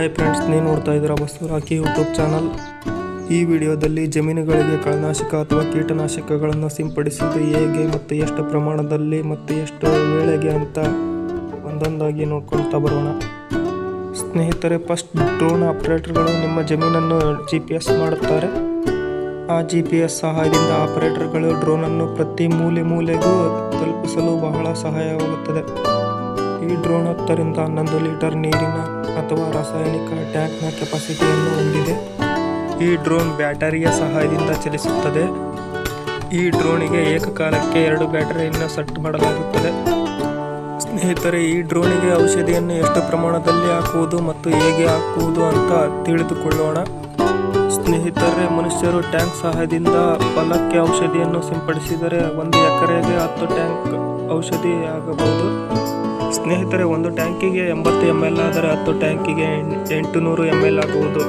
Hi friends ನೀವು ನೋಡ್ತಾ ಇದ್ದೀರಾ ಬಸವರಾಕಿ ಯೂಟ್ಯೂಬ್ ಚಾನಲ್. ಈ ವಿಡಿಯೋದಲ್ಲಿ ಜಮೀನುಗಳಿಗೆ ಕಳೆನಾಶಕ ಅಥವಾ ಕೀಟನಾಶಕಗಳನ್ನು ಸಿಂಪಡಿಸುವುದು ಹೇಗೆ ಮತ್ತು ಎಷ್ಟು ಪ್ರಮಾಣದಲ್ಲಿ ಮತ್ತು ಎಷ್ಟು ವೇಳೆಗೆ ಅಂತ ಒಂದೊಂದಾಗಿ ನೋಡ್ಕೊಳ್ತಾ ಬರೋಣ. ಸ್ನೇಹಿತರೆ, ಫಸ್ಟ್ ಡ್ರೋನ್ ಆಪರೇಟರ್ಗಳು ನಿಮ್ಮ ಜಮೀನನ್ನು ಜಿ ಪಿ ಎಸ್ ಮಾಡುತ್ತಾರೆ. ಆ ಜಿ ಪಿ ಎಸ್ ಸಹಾಯದಿಂದ ಆಪರೇಟರ್ಗಳು ಡ್ರೋನನ್ನು ಪ್ರತಿ ಮೂಲೆ ಮೂಲೆಗೂ ತಲುಪಿಸಲು ಬಹಳ ಸಹಾಯವಾಗುತ್ತದೆ. ಡ್ರೋನ್ ಹತ್ತರಿಂದ ಹನ್ನೊಂದು ಲೀಟರ್ ನೀರಿನ ಅಥವಾ ರಾಸಾಯನಿಕ ಟ್ಯಾಂಕ್ನ ಕೆಪಾಸಿಟಿಯನ್ನು ಹೊಂದಿದೆ. ಈ ಡ್ರೋನ್ ಬ್ಯಾಟರಿಯ ಸಹಾಯದಿಂದ ಚಲಿಸುತ್ತದೆ. ಈ ಡ್ರೋನಿಗೆ ಏಕಕಾಲಕ್ಕೆ ಎರಡು ಬ್ಯಾಟರಿಯನ್ನು ಸೆಟ್ ಮಾಡಲಾಗುತ್ತದೆ. ಸ್ನೇಹಿತರೆ, ಈ ಡ್ರೋನಿಗೆ ಔಷಧಿಯನ್ನು ಎಷ್ಟು ಪ್ರಮಾಣದಲ್ಲಿ ಹಾಕುವುದು ಮತ್ತು ಹೇಗೆ ಹಾಕುವುದು ಅಂತ ತಿಳಿದುಕೊಳ್ಳೋಣ. ಸ್ನೇಹಿತರೆ, ಮನುಷ್ಯರು ಟ್ಯಾಂಕ್ ಸಹಾಯದಿಂದ ಫಲಕ್ಕೆ ಔಷಧಿಯನ್ನು ಸಿಂಪಡಿಸಿದರೆ ಒಂದು ಎಕರೆಗೆ ಹತ್ತು ಟ್ಯಾಂಕ್ ಔಷಧಿ ಆಗಬಹುದು. ಸ್ನೇಹಿತರೆ, ಒಂದು ಟ್ಯಾಂಕಿಗೆ ಎಂಬತ್ತು ಎಂ ಎಲ್ ಆದರೆ ಹತ್ತು ಟ್ಯಾಂಕಿಗೆ ಎಂಟು ನೂರು ಎಂ ಎಲ್ ಆಗುವುದು.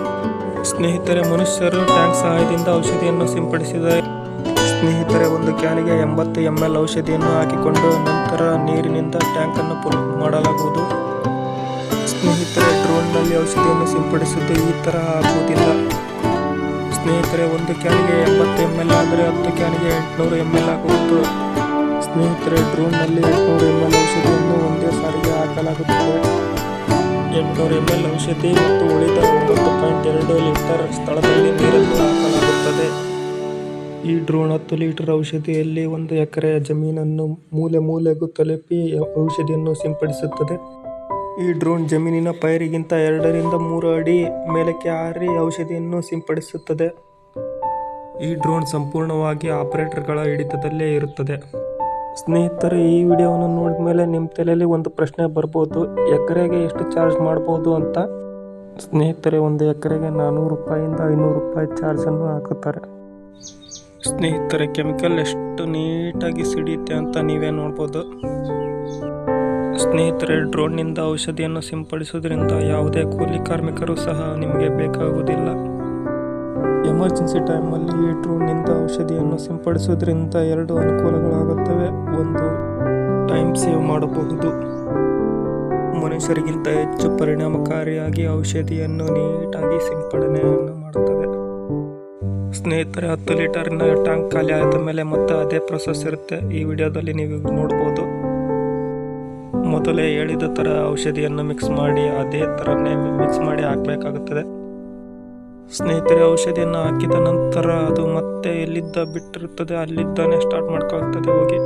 ಸ್ನೇಹಿತರೆ, ಮನುಷ್ಯರು ಟ್ಯಾಂಕ್ ಸಹಾಯದಿಂದ ಔಷಧಿಯನ್ನು ಸಿಂಪಡಿಸಿದರೆ, ಸ್ನೇಹಿತರೆ, ಒಂದು ಕ್ಯಾನಿಗೆ ಎಂಬತ್ತು ಎಂ ಎಲ್ ಔಷಧಿಯನ್ನು ಹಾಕಿಕೊಂಡು ನಂತರ ನೀರಿನಿಂದ ಟ್ಯಾಂಕನ್ನು ಫುಲ್ ಮಾಡಲಾಗುವುದು. ಸ್ನೇಹಿತರೆ, ಡ್ರೋನ್ನಲ್ಲಿ ಔಷಧಿಯನ್ನು ಸಿಂಪಡಿಸುವುದು ಈ ಥರ ಆಗುವುದಿಲ್ಲ. ಸ್ನೇಹಿತರೆ, ಒಂದು ಕ್ಯಾನಿಗೆ ಎಂಬತ್ತು ಎಂ ಎಲ್ ಆದರೆ ಹತ್ತು ಕ್ಯಾನಿಗೆ ಎಂಟುನೂರು ಎಂ ಎಲ್ ಆಗುವುದು. ಸ್ನೇಹಿತರೆ, ಡ್ರೋನ್ನಲ್ಲಿ ಎಂಟುನೂರು ಎಂ ಎಲ್ ಔಷಧಿಯನ್ನು ಒಂದೇ ಸಾರಿಗೆ ಹಾಕಲಾಗುತ್ತದೆ. ಎಂಟುನೂರು ಎಂ ಎಲ್ ಔಷಧಿ ಮತ್ತು ಉಳಿದ ಒಂಬತ್ತು ಪಾಯಿಂಟ್ ಎರಡು ಲೀಟರ್ ಸ್ಥಳದಲ್ಲಿ ನೀರನ್ನು ಹಾಕಲಾಗುತ್ತದೆ. ಈ ಡ್ರೋನ್ ಹತ್ತು ಲೀಟರ್ ಔಷಧಿಯಲ್ಲಿ ಒಂದು ಎಕರೆಯ ಜಮೀನನ್ನು ಮೂಲೆ ಮೂಲೆಗೂ ತಲುಪಿ ಔಷಧಿಯನ್ನು ಸಿಂಪಡಿಸುತ್ತದೆ. ಈ ಡ್ರೋನ್ ಜಮೀನಿನ ಪೈರಿಗಿಂತ ಎರಡರಿಂದ ಮೂರು ಅಡಿ ಮೇಲಕ್ಕೆ ಹಾರಿ ಔಷಧಿಯನ್ನು ಸಿಂಪಡಿಸುತ್ತದೆ. ಈ ಡ್ರೋನ್ ಸಂಪೂರ್ಣವಾಗಿ ಆಪರೇಟರ್ಗಳ ಹಿಡಿತದಲ್ಲೇ ಇರುತ್ತದೆ. ಸ್ನೇಹಿತರೆ, ಈ ವಿಡಿಯೋವನ್ನು ನೋಡಿದ ಮೇಲೆ ನಿಮ್ಮ ತಲೆಯಲ್ಲಿ ಒಂದು ಪ್ರಶ್ನೆ ಬರ್ಬೋದು. ಎಕರೆಗೆ ಎಷ್ಟು ಚಾರ್ಜ್ ಮಾಡ್ಬೋದು ಅಂತ? ಸ್ನೇಹಿತರೆ, ಒಂದು ಎಕರೆಗೆ ನಾನ್ನೂರು ರೂಪಾಯಿಂದ ಐನೂರು ರೂಪಾಯಿ ಚಾರ್ಜನ್ನು ಹಾಕುತ್ತಾರೆ. ಸ್ನೇಹಿತರೆ, ಕೆಮಿಕಲ್ ಎಷ್ಟು ನೀಟಾಗಿ ಸಿಡಿಯುತ್ತೆ ಅಂತ ನೀವೇ ನೋಡ್ಬೋದು. ಸ್ನೇಹಿತರೆ, ಡ್ರೋನ್ನಿಂದ ಔಷಧಿಯನ್ನು ಸಿಂಪಡಿಸೋದ್ರಿಂದ ಯಾವುದೇ ಕೂಲಿ ಕಾರ್ಮಿಕರು ಸಹ ನಿಮಗೆ ಬೇಕಾಗುವುದಿಲ್ಲ. ಎಮರ್ಜೆನ್ಸಿ ಟೈಮಲ್ಲಿ ಈ ಡ್ರೋನ್ನಿಂದ ಔಷಧಿಯನ್ನು ಸಿಂಪಡಿಸೋದ್ರಿಂದ ಎರಡು ಅನುಕೂಲಗಳಾಗುತ್ತವೆ. ಒಂದು, ಟೈಮ್ ಸೇವ್ ಮಾಡಬಹುದು. ಮನುಷ್ಯರಿಗಿಂತ ಹೆಚ್ಚು ಪರಿಣಾಮಕಾರಿಯಾಗಿ ಔಷಧಿಯನ್ನು ನೀಟಾಗಿ ಸಿಂಪಡಣೆಯನ್ನು ಮಾಡುತ್ತದೆ. ಸ್ನೇಹಿತರೆ, ಹತ್ತು ಲೀಟರ್ನ ಟ್ಯಾಂಕ್ ಖಾಲಿ ಆದ ಮೇಲೆ ಮತ್ತೆ ಅದೇ ಪ್ರೊಸೆಸ್ ಇರುತ್ತೆ. ಈ ವಿಡಿಯೋದಲ್ಲಿ ನೀವು ನೋಡ್ಬೋದು. ಮೊದಲೇ ಹೇಳಿದ ಥರ ಔಷಧಿಯನ್ನು ಮಿಕ್ಸ್ ಮಾಡಿ, ಅದೇ ಥರನೇ ಮಿಕ್ಸ್ ಮಾಡಿ ಹಾಕಬೇಕಾಗುತ್ತದೆ. ಸ್ನೇಹಿತರೆ, ಔಷಧಿಯನ್ನು ಹಾಕಿದ ನಂತರ ಅದು ಮತ್ತೆ ಎಲ್ಲಿದ್ದ ಬಿಟ್ಟಿರುತ್ತದೆ ಅಲ್ಲಿದ್ದಾನೆ ಸ್ಟಾರ್ಟ್ ಮಾಡ್ಕೊಳ್ತದೆ, ಹೋಗಿ.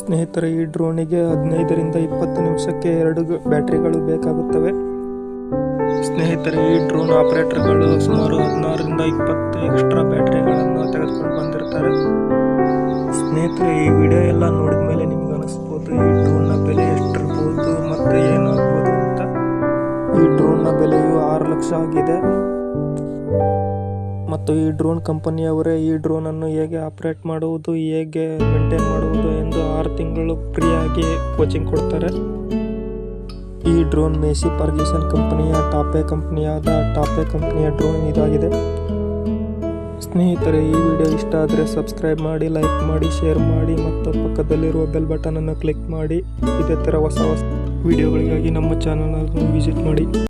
ಸ್ನೇಹಿತರೆ, ಈ ಡ್ರೋನಿಗೆ ಹದಿನೈದರಿಂದ ಇಪ್ಪತ್ತು ನಿಮಿಷಕ್ಕೆ ಎರಡು ಬ್ಯಾಟ್ರಿಗಳು ಬೇಕಾಗುತ್ತವೆ. ಸ್ನೇಹಿತರೆ, ಈ ಡ್ರೋನ್ ಆಪರೇಟರ್ಗಳು ಸುಮಾರು ಹದಿನಾರರಿಂದ ಇಪ್ಪತ್ತು ಎಕ್ಸ್ಟ್ರಾ ಬ್ಯಾಟ್ರಿಗಳನ್ನು ತೆಗೆದುಕೊಂಡು ಬಂದಿರ್ತಾರೆ ಸ್ನೇಹಿತರೆ, ಈ ವಿಡಿಯೋ ಎಲ್ಲ ನೋಡಿದ ಮೇಲೆ ನಿಮ್ಗೆ ಅನಿಸ್ಬೋದು, ಈ ಡ್ರೋನ್ನ ಬೆಲೆ ಎಷ್ಟಿರ್ಬೋದು ಮತ್ತು ಏನಾಗ್ಬೋದು ಅಂತ. ಈ ಡ್ರೋನ್ನ ಬೆಲೆಯು ಆರು ಲಕ್ಷ ಆಗಿದೆ. ಮತ್ತು ಈ ಡ್ರೋನ್ ಕಂಪನಿಯವರೇ ಈ ಡ್ರೋನನ್ನು ಹೇಗೆ ಆಪರೇಟ್ ಮಾಡುವುದು, ಹೇಗೆ ಮೇಂಟೈನ್ ಮಾಡುವುದು ಎಂದು ಆರು ತಿಂಗಳು ಫ್ರೀಯಾಗಿ ಕೋಚಿಂಗ್ ಕೊಡ್ತಾರೆ. ಈ ಡ್ರೋನ್ ಮೇಸಿ ಪರ್ಗ್ಯೂಸನ್ ಕಂಪನಿಯ ಟಾಪೆ ಕಂಪನಿಯಾದ ಟಾಪೆ ಕಂಪನಿಯ ಡ್ರೋನ್ ಇದಾಗಿದೆ. ಸ್ನೇಹಿತರೆ, ಈ ವಿಡಿಯೋ ಇಷ್ಟ ಆದರೆ ಸಬ್ಸ್ಕ್ರೈಬ್ ಮಾಡಿ, ಲೈಕ್ ಮಾಡಿ, ಶೇರ್ ಮಾಡಿ ಮತ್ತು ಪಕ್ಕದಲ್ಲಿರುವ ಬೆಲ್ ಬಟನನ್ನು ಕ್ಲಿಕ್ ಮಾಡಿ. ಇದೇ ಥರ ಹೊಸ ಹೊಸ ವಿಡಿಯೋಗಳಿಗಾಗಿ ನಮ್ಮ ಚಾನಲನ್ನು ವಿಸಿಟ್ ಮಾಡಿ.